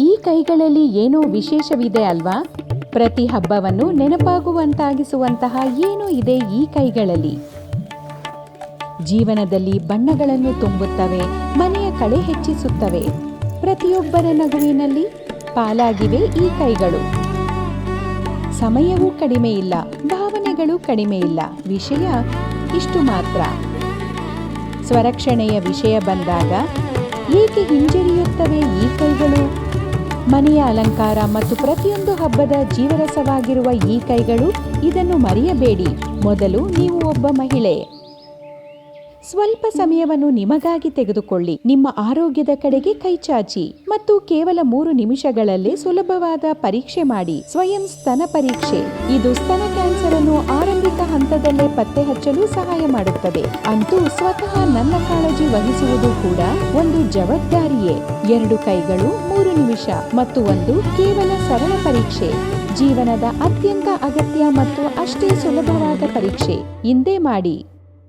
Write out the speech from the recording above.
ಈ ಕೈಗಳಲ್ಲಿ ಏನೋ ವಿಶೇಷವಿದೆ ಅಲ್ವಾ? ಪ್ರತಿ ಹಬ್ಬವನ್ನು ನೆನಪಾಗುವಂತಾಗಿಸುವಂತಹ ಏನೋ ಇದೆ ಈ ಕೈಗಳಲ್ಲಿ. ಜೀವನದಲ್ಲಿ ಬಣ್ಣಗಳನ್ನು ತುಂಬುತ್ತವೆ, ಮನೆಯ ಕಳೆ ಹೆಚ್ಚಿಸುತ್ತವೆ. ಪ್ರತಿಯೊಬ್ಬರ ನಗುವಿನಲ್ಲಿ ಪಾಲಾಗಿವೆ ಈ ಕೈಗಳು. ಸಮಯವೂ ಕಡಿಮೆ ಇಲ್ಲ, ಭಾವನೆಗಳು ಕಡಿಮೆ ಇಲ್ಲ, ವಿಷಯ ಇಷ್ಟು ಮಾತ್ರ. ಸ್ವರಕ್ಷಣೆಯ ವಿಷಯ ಬಂದಾಗ ಏಕೆ ಹಿಂಜರಿಯುತ್ತವೆ ಈ ಮನೆಯ ಅಲಂಕಾರ ಮತ್ತು ಪ್ರತಿಯೊಂದು ಹಬ್ಬದ ಜೀವರಸವಾಗಿರುವ ಈ ಕೈಗಳು ಇದನ್ನು ಮರೆಯಬೇಡಿ. ಮೊದಲು ನೀವು ಒಬ್ಬ ಮಹಿಳೆ. ಸ್ವಲ್ಪ ಸಮಯವನ್ನು ನಿಮಗಾಗಿ ತೆಗೆದುಕೊಳ್ಳಿ. ನಿಮ್ಮ ಆರೋಗ್ಯದ ಕಡೆಗೆ ಕೈಚಾಚಿ ಮತ್ತು ಕೇವಲ ಮೂರು ನಿಮಿಷಗಳಲ್ಲೇ ಸುಲಭವಾದ ಪರೀಕ್ಷೆ ಮಾಡಿ. ಸ್ವಯಂ ಸ್ತನ ಪರೀಕ್ಷೆ. ಇದು ಸ್ತನ ಕ್ಯಾನ್ಸರ್ ಅನ್ನು ಆರಂಭಿಕ ಹಂತದಲ್ಲೇ ಪತ್ತೆ ಹಚ್ಚಲು ಸಹಾಯ ಮಾಡುತ್ತದೆ. ಅಂತೂ ಸ್ವತಃ ನನ್ನ ಕಾಳಜಿ ವಹಿಸುವುದು ಕೂಡ ಒಂದು ಜವಾಬ್ದಾರಿಯೇ. ಎರಡು ಕೈಗಳು, ಮೂರು ನಿಮಿಷ ಮತ್ತು ಒಂದು ಕೇವಲ ಸರಳ ಪರೀಕ್ಷೆ. ಜೀವನದ ಅತ್ಯಂತ ಅಗತ್ಯ ಮತ್ತು ಅಷ್ಟೇ ಸುಲಭವಾದ ಪರೀಕ್ಷೆ. ಇಂದೇ ಮಾಡಿ.